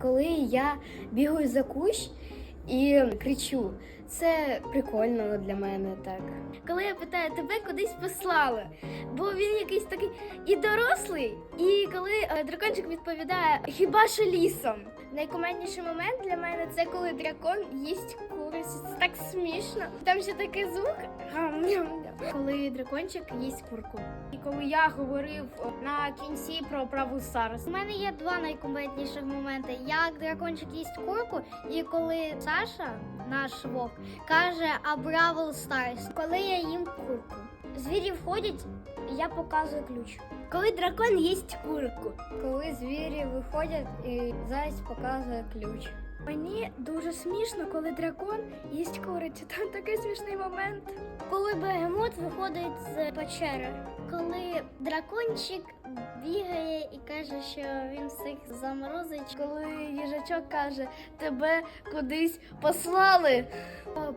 коли я бігаю за кущ і кричу. Це прикольно для мене так. Коли я питаю, тебе кудись послали, бо він якийсь такий і дорослий, і коли е, дракончик відповідає, хіба що лісом. Найкомедніший момент для мене це коли дракон їсть курицю. Це так смішно. Там ще такий звук. Коли дракончик їсть курку. І коли я говорив на кінці про праву Старос. У мене є два найкомедніших моменти: як дракончик їсть курку, і коли Саша, наш вовк, каже «А Бравл Старс, коли я їм курку. Звірі входять, я показую ключ. Коли дракон їсть курку. Коли звірі виходять і заєць показує ключ. Мені дуже смішно, коли дракон їсть курицю. Там такий смішний момент. Коли бегемот виходить з печери, коли дракончик бігає і каже, що він всіх заморозить. Коли їжачок каже, тебе кудись послали.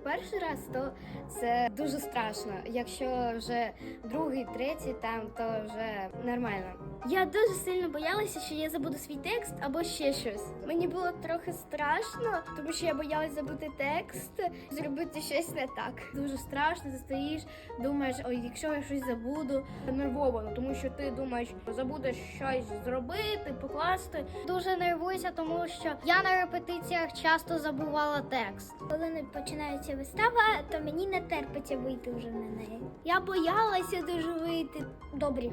Перший раз то це дуже страшно. Якщо вже другий, третій там, то вже нормально. Я дуже сильно боялася, що я забуду свій текст або ще щось. Мені було трохи страшно, тому що я боялась забути текст, зробити щось не так. Дуже страшно, ти стоїш, думаєш, ой, якщо я щось забуду, нервовано, тому що ти думаєш, забудеш щось зробити, покласти. Дуже нервуюся, тому що я на репетиціях часто забувала текст. Коли не починається вистава, то мені не терпиться вийти вже на неї. Я боялася дуже вийти. Добрі,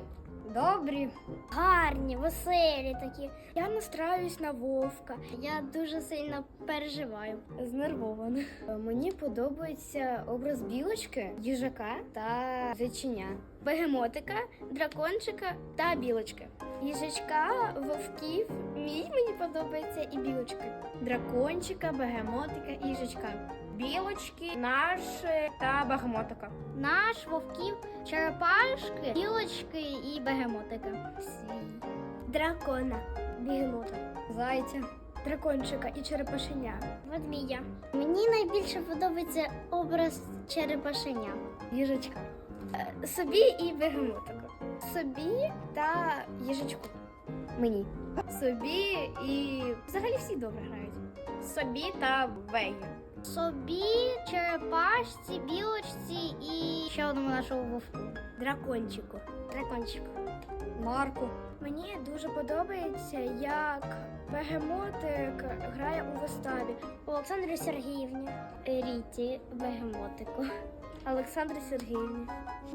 Добрі. гарні, веселі такі. Я настраюсь на вовка. Я дуже сильно переживаю. Знервована. Мені подобається образ білочки, їжака та зайчиня, бегемотика, дракончика та білочки. Їжачка, вовків, мій мені подобається і білочки. Дракончика, бегемотика їжачка. Білочки, наш та бегемотика. Наш вовків, черепашки, білочки і бегемотика. Свій. Дракона, бігемота, Зайця, дракончика і черепашеня. ведмідя. Мені найбільше подобається образ черепашеня. Їжачка. Е, Собі і бегемотику. Собі та їжачку. Мені. Собі і взагалі всі добре грають. Собі та Вегі. Собі, черепашці, білочці і ще одному нашому вовку. Дракончику. Дракончику. Марку. Мені дуже подобається, як бегемотик грає у виставі. Олександрі Сергіївні. Ріті, бегемотику. Олександра Сергіївні.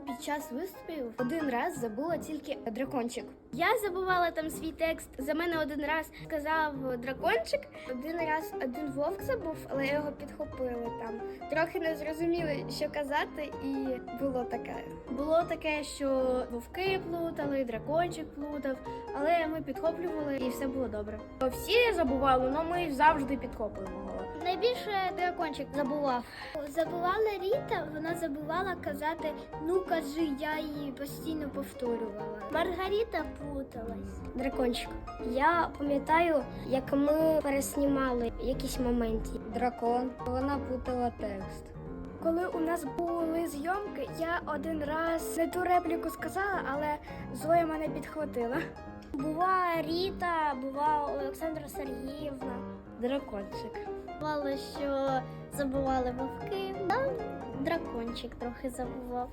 Під час виступів один раз забула тільки дракончик. Я забувала там свій текст. За мене один раз сказав дракончик, один раз один вовк забув, але його підхопили там. Трохи не зрозуміли, що казати, і було таке. Було таке, що вовки плутали, дракончик плутав, але ми підхоплювали і все було добре. Всі забували, але ми завжди підхоплювали. Найбільше дракончик забував. Забувала Ріта, вона забувала казати ну кажи, я її постійно повторювала. Маргарита путалась. Дракончик. Я пам'ятаю, як ми переснімали якісь моменти. Дракон. Вона плутала текст. Коли у нас були зйомки, я один раз не ту репліку сказала, але Зоя мене підхватила. Була Ріта, була Олександра Сергіївна. Дракончик. Бувало, що забували вовки. Та дракончик трохи забував.